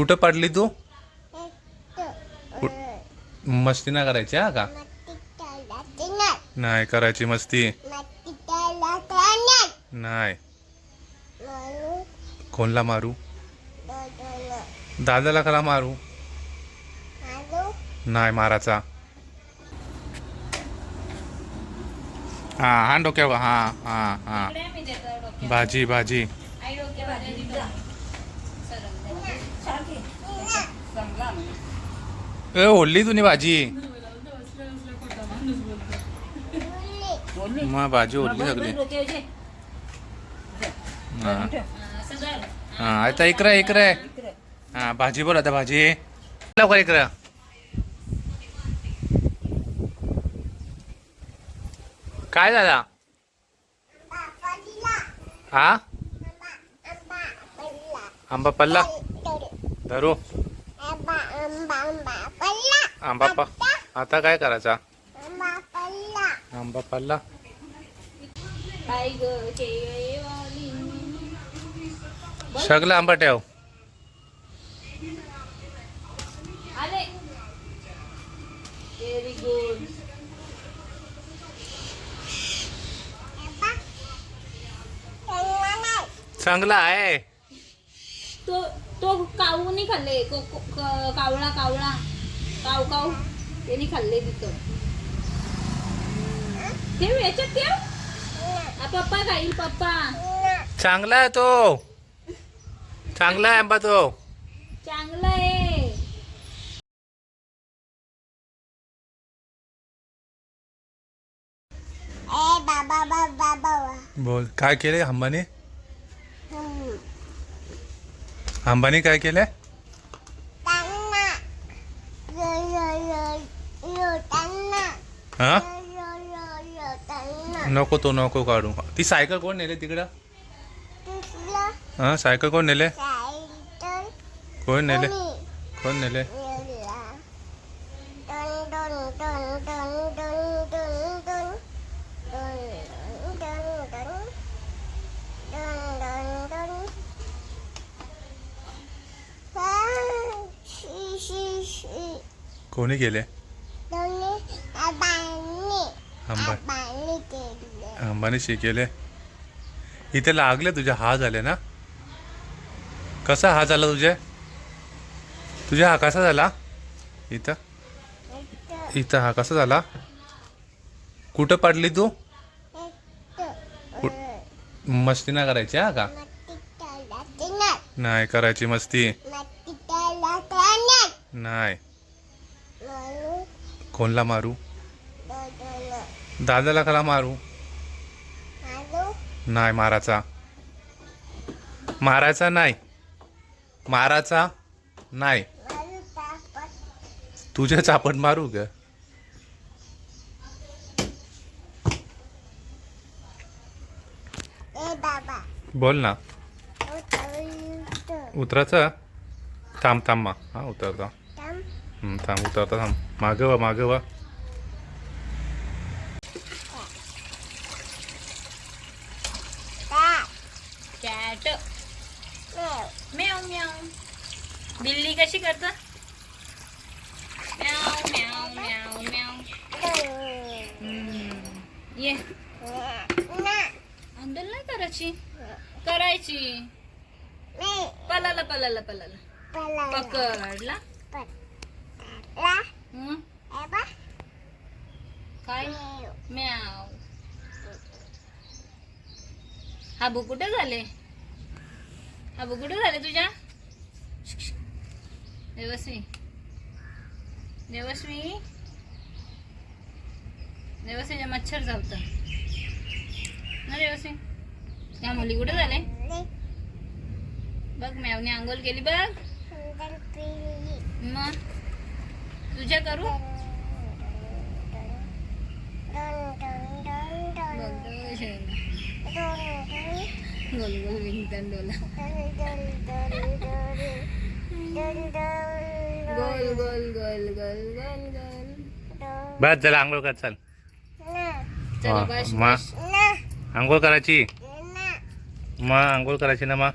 कुठं पडली तू? मस्ती नाही करायची हा का? नाही. करायची मस्ती. नाही. कोणला मारू? दादाला. कला मारू? नाही मारायचा. हा हा डोक्यावर हा हा हा. भाजी भाजी आई डोक्यात भाजी दिली. सरक दे. ए ओढली तुम्ही भाजी. मग भाजी ओढली सगळी. डोक्यावर हा. हा आता इकडे इकडे. हा भाजी बोल आता भाजी. लवकर इकडे. काय झाला? हा? आंबा पल्ला धरू. आंबा पा आता काय करायचा? आंबा पल्ला सगळं आंबा ठेव. चांगला आहे. तो काऊ नाही खाल्ले कावळा कावळा काव काव ते नाही खाल्ले तिथं. ठेव याच्यात ठेव. पप्पा खाईल पप्पा. चांगला आहे तो. चांगला आहे आंबा तो. चांगलं आहे. बोल काय केले आंबाने? आंबाने काय केलंय? हा? नको तो नको काढू. ती सायकल कोण नेले तिकडं? हा सायकल कोण नेले? कोण नेले? कोण नेले? कोणी आंबा. अंबाने शिकेले इथे लागले तुझे हा झाले ना? कसा हा झाला तुझे? तुझ्या हा कसा झाला? इथं. इथं हा कसा झाला? कुठं पडली तू? मस्ती नाही करायची हा का? नाही. करायची मस्ती. नाही. कोणला मारू? दादाला कला मारू? नाही मारायचा मारायचा नाही. मारायचा नाही. तुझ्या चापट मारू ग. बोल ना. उतरायचं? थांब थांब मा. हा उतरता. थांब उतरता थांब. मागं वा मागं वा. कॅट. म्याव म्याव बिल्ली कशी करत? म्याव म्याव म्याव म्याव. ये. अंदर नाही करायची? करायची. पलाला पलाला पलाला. पकडला? काय? म्याव हाबू कुठे झाले? हाबू कुठे झाले तुझ्या? देवस्वी देवस्वी देवस्वीच्या मच्छर चावत ना देवस्वी या मुली कुठे झाले? बघ मॅवने आंघोळ केली बघ. मग? तुझ्या करू बघ गं शेण. गोल गोल विंगटन डोला गोल गोल गोल गोल गोल गोल बस चला आंघोळ कर चल चला बस मा. बस. आंघोळ करायची मग आंघोळ करायची ना मग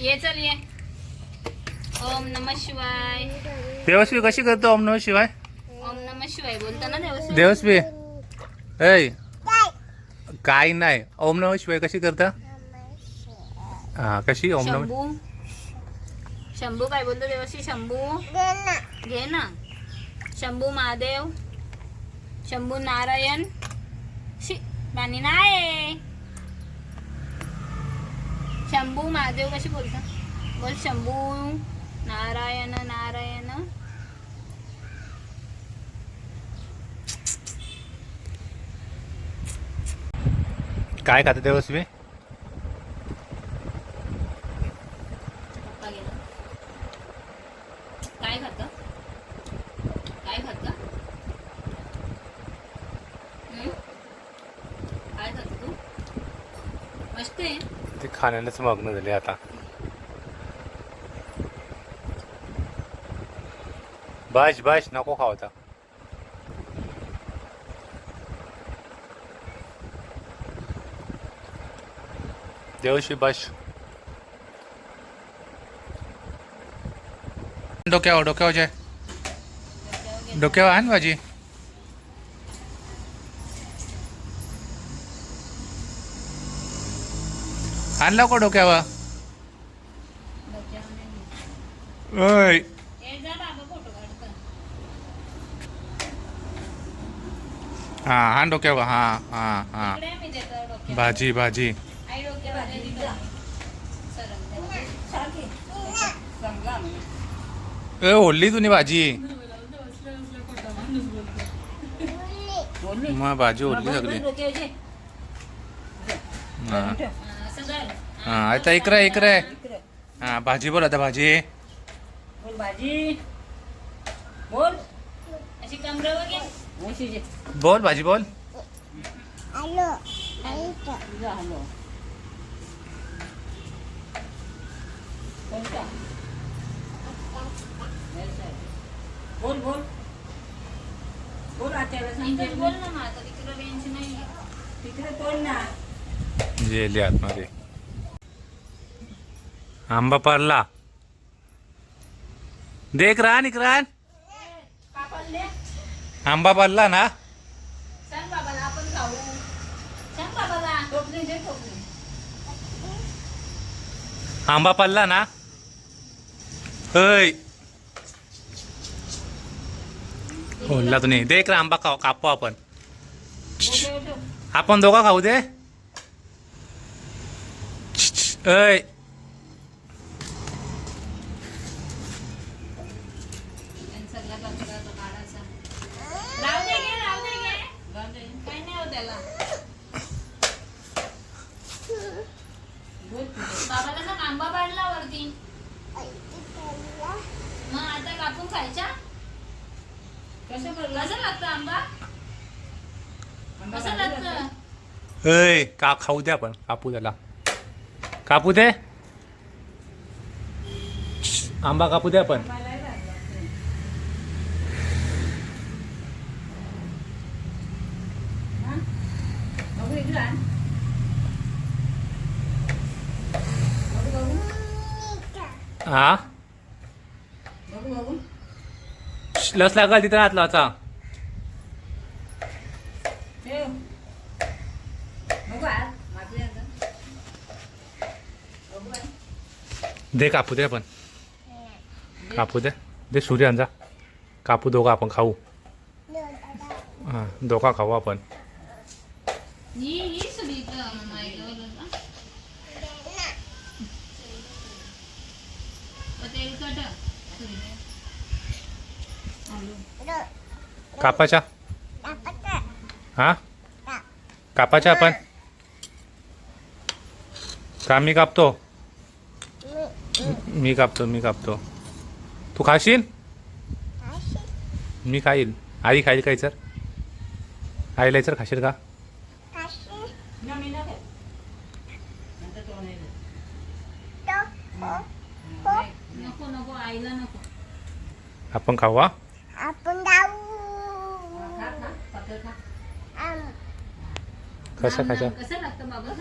ये चल ये ओम नम शिवाय. देवस्वी कशी करतो ओम नम शिवाय? ओम नम शिवाय. बोलता ना देवस्वी देवस्वी ऐ. काय? नाही. ओम नम शिवाय कशी करता? हा कशी? ओम नम शंभू. शंभू काय बोलतो देवस्वी शंभू. घे ना. शंभू महादेव. शंभू नारायण. शी पाणी नाही शंभू महादेव कशी बोलता? बोल शंभू. नारायण नारायण. काय खाते देवस्वी पप्पा गेला. काय खात? काय खात? काय खात तू? मस्त आहे. ते खाण्यानेच मग्न झाले आता. बस बस नको खाऊ आता. देवशी बस डोक्यावर डोक्यावर जाय. डोक्यावर आण भाजी. आण लवकर डोक्यावर ओय ए जा बाबा फोटो काढतो हा आण डोक्यावर हा हा हा. भाजी भाजी. ए ओढली तुम्ही भाजी. मग भाजी ओढली सगळी. हा. हा. हा आता इकडे इकडे. हा भाजी बोल आता भाजी. बोल भाजी. बोल. अशी कमरेवर घे म्हशीचे बोल भाजी बोल. बोल बोल. बोल आत्याला इकडे सांगते बोल ना मग आता तिकडे रेंज नाही तिकडे बोल ना. गेली आतमध्ये. आंबा पारला देख रान इकरान आंबा पारला ना? सांग बाबाला आपण खाऊ. सांग बाबाला टोपली दे टोपली. आंबा पारला ना? हय. तुम्ही देख रा आंबा खाऊ कापू आपण. आपण दोघा खाऊ दे. अय सगळा कचरा तो काढायचा राहू दे घे राहू दे घे जाऊ दे. काही नाही होत त्याला बोल तुझं. बाबाला सांग आंबा पाडला वरती. मग आता कापून खायच्या कसं कसं लागतं आंबा? कसं लागतं? अय का खाऊ दे आपण कापू त्याला. कापू दे. आंबा कापू दे आपण बघू इकडं आण. बघू बघू हा? लस लागल तिथं हात. लावायचा आता दे कापू दे आपण. कापू दे. दे सूर्यांचा कापू दोघा आपण खाऊ. हा दोघा खाऊ आपण ही ही सुद्धा इथं माईजवळ होता. मग तेलकट सुरी. आलू. कापाच्या? हा? कापाच्या आपण? का मी कापतो? मी कापतो मी कापतो. तू खाशील? मी खाईल. आई खाईल काय सर आईला सर खाशील का ना मी ना खात. नंतर तो नाही देत. नको नको आईला नको आपण खाऊ हा आपण जाऊ खा खा पातळ खा कसं नाम- खायचं नाम कसं लागतं बाबा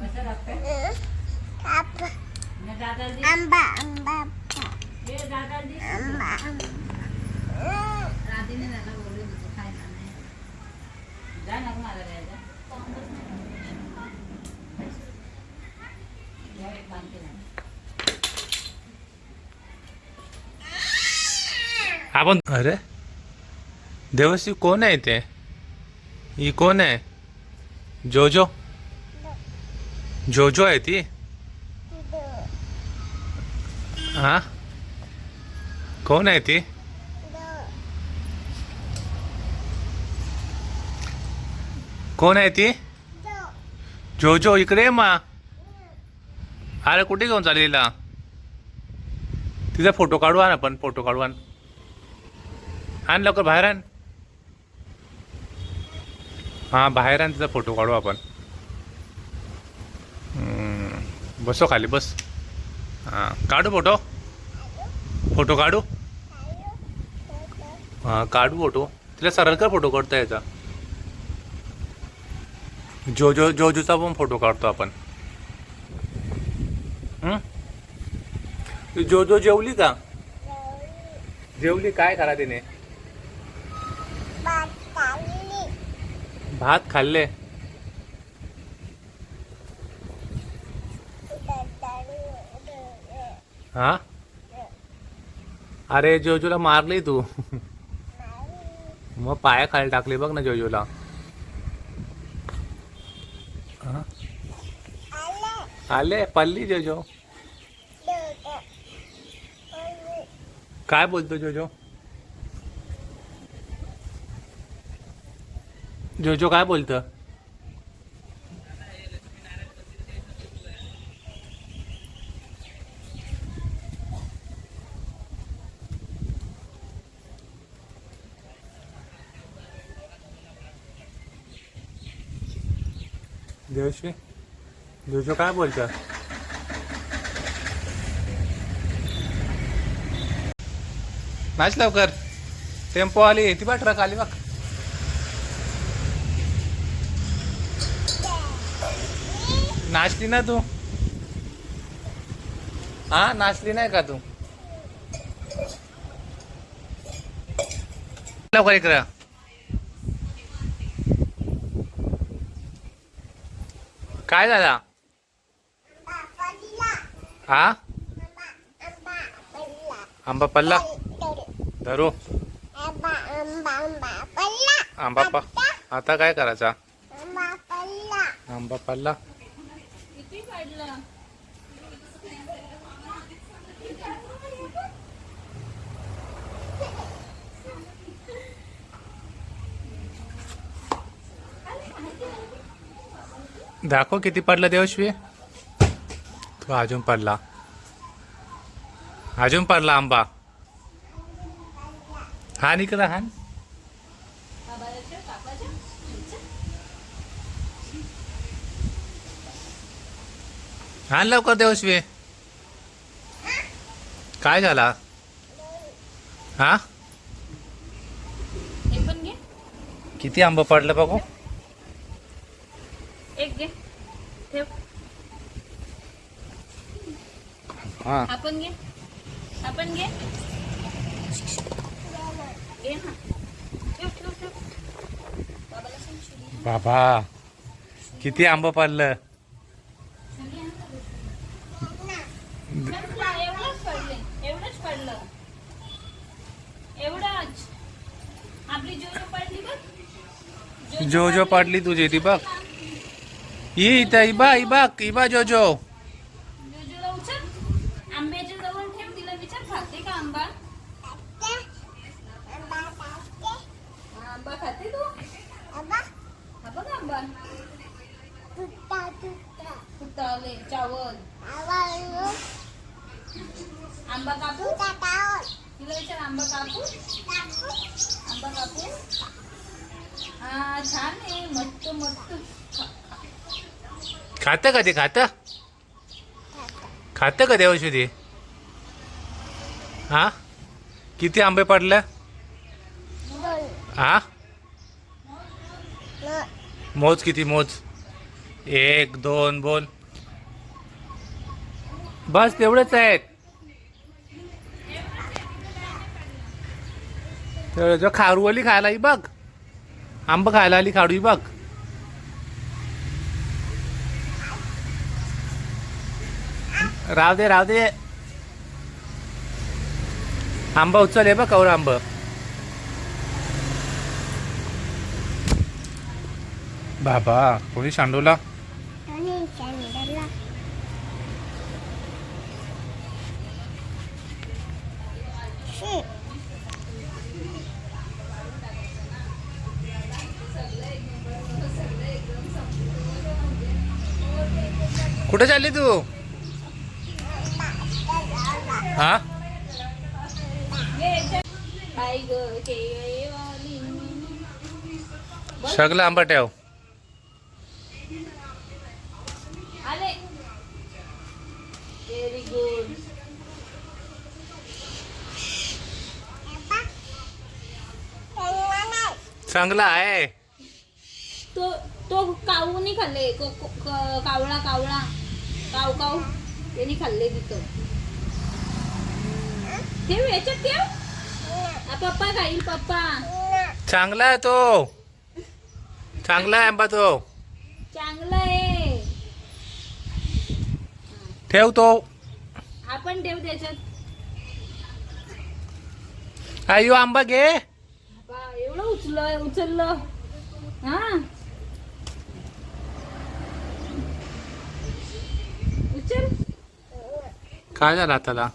कसं लागतं काप ना दादाला दे. आंबा आंबा दे दादाला दे. आंबा आंबा राधीने त्याला बोलू तुझं खायला नाही जा ना गं मला द्यायला. जा एक बांधते ना. आपण अरे देवश्री कोण आहे ते? ही कोण आहे? जोजो? जोजो आहे ती? हा? कोण आहे ती? कोण आहे ती? जोजो इकडे मा. अरे कुठे घेऊन चाललेला? तिचा फोटो काढू आण आपण फोटो काढू आण लवकर बाहेर आण. हां बाहेर आण तिचा फोटो काढू आपण. बसो खाली बस. हां काढू फोटो. फोटो काढू. हां काढू फोटो. तिला सरळ कर फोटो काढता याचा. जो जो जोजूचा पण फोटो काढतो आपण. हं? जो जो जेवली का? जेवली काय करा तिने? भात खाल्ले. हा? अरे जोजूला मारली तू. मग पाया खाली टाकली बघ ना जोजूला. हा? आले पल्ली जोजो. काय बोलतो जोजो? जोजो काय बोलतं? देवश्री जोजो काय बोलतं? नाच लवकर. टेम्पो आली ती बा ट्रक आली बघ. नाचली ना तू? हा नाचली नाही का तू? लवकर इकडं. काय झाला? हा? आंबा पल्ला धरू. आंबा पा आता काय करायचा? आंबा पल्ला किती काढलं दाखव किती पडला देवश्वी तो अजून पडला. अजून पडला आंबा. हा निकला हा. हान लवकर देवश्वी काय झाला? हा? हे किती आंबा पडलं बघू? एक घे. ठेव. हा. आपण घे. आपण घे. आण. बाबा किती आंबा पडलं शुली आण ना. संपला, एवढंच पडले एवढंच पडलं एवढंच आपली जोजो पडली बघ जो जो पडली तुझी ती बघ ही इथं इबा इबा इबा जो जो जोजोला उचल आंब्याच्या जवळ ठेव तिला विचार खाते का आंबा? हा, आंबा खाते तू? हा बघ आंबा. फुटावले चावल. आंबा कापू तिला विचार आंबा कापू आंबा कापू हा छान आहे मस्त मस्त खा, का ते खात? खात का देवश्री हा? किती आंबे पडले? हा? मोज किती मोज? एक दोन बोल. बस तेवढेच आहेत तेवढं जो खारुवली खायला बघ. आंब खायला आली खाडू बघ राव दे राव दे. आंबा उचल आहे बघ कौर आंब. बाबा कोणी सांडवला आणि चंदला शी कुठे चालली तू हा बाई ग केवाली सगळं आंबा ठेव गुड चांगला आहे. तो तो काऊ नाही खाल्ले कावळा कावळा. काव काव त्यांनी खाल्ले तिथं. ठेव याच्यात ठेव. पप्पा खाईल पप्पा. चांगला आहे तो. चांगला आहे आंबा तो. चांगलं आहे. ठेव तो. आपण ठेव त्याच्यात. आयु आंबा घे. एवढं उचल उचललं. हा. उचल. काय झालं आताला?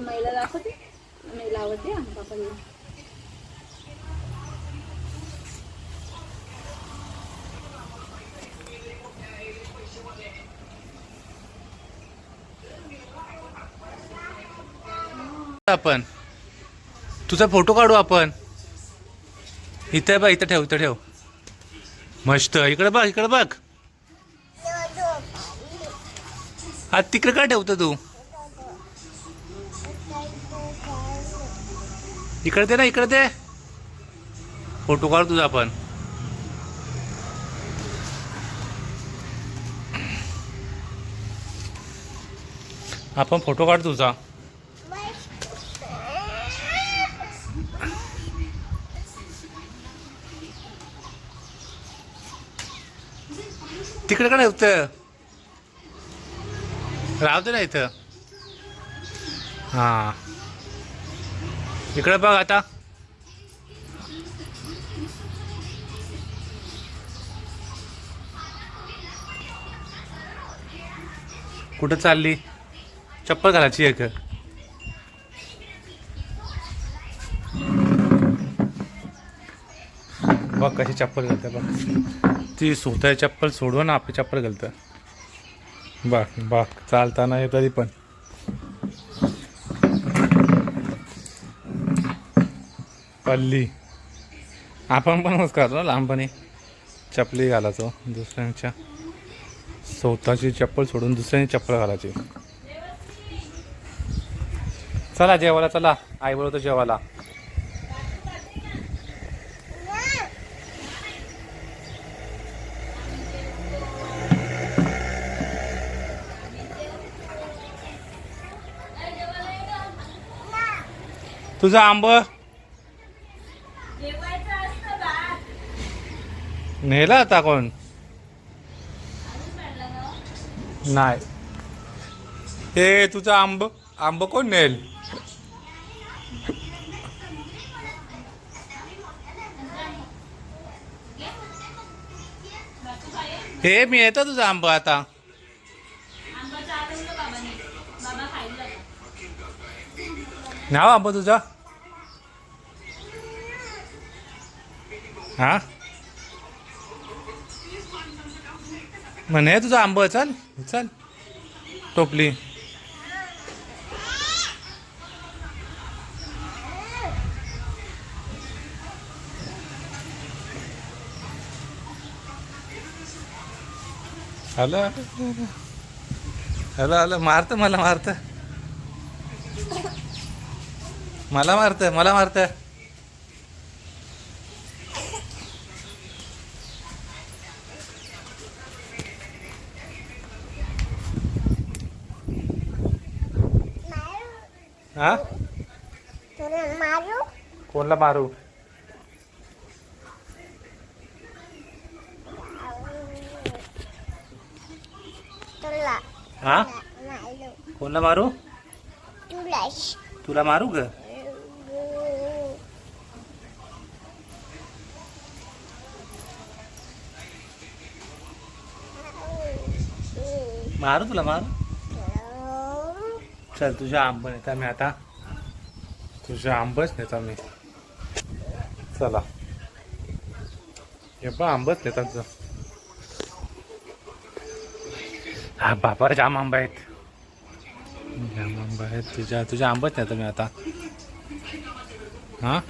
महिला दाखवते. हा पापाला आपण. तुझा फोटो काढू आपण. इथं बघ इथं ठेव इथं ठेव. मस्त. इकडे बघ इकडे बघ. हा तिकडे काय ठेवतो तू? इकडे दे ना इकडे दे. फोटो काढ तुझा आपण. आपण फोटो काढ तुझा. तिकडे काय ठेवतं राहू दे ना इथं. हां. इकडे बघ आता. कुठं चालली? चप्पल घालायची एक. बघ कशी चप्पल घालते बघ. ती स्वतः चप्पल सोडून आपली चप्पल घालतं. बघ बघ चालताना हे तरी पण. पल्ली. आपण पण मस्त करतो ना लहानपणी? चपली घालायचो दुसऱ्यांच्या स्वतःची चप्पल सोडून दुसऱ्यांची चप्पल घालायची. चला जेवायला चला. आई बोलतो जेवायला. तुझा आंब? नेला आता कोण? नाही. हे तुझा आंब आंब कोण नेल? हे मी येतो तुझा आंब आता. नाव आंब तुझा? हा? म्हणे तुझा आंब चल चल. टोपली. आलं आलं आलं मारतं मला मारतं. मला मारतं मला मारतं. हा? तुला मारू? कोणला मारू? हा? कोणला मारू? तुला मारू ग? मारू तुला मारू? चल तुझ्या आंब नेता मी आता. तुझ्या आंबच नेता मी चला. हे बा आंबच नेता तुझं हा बापार जाम आंबा आहेत. जाम आंबा आहेत. तुझ्या तुझ्या आंबच नेता मी आता. हां?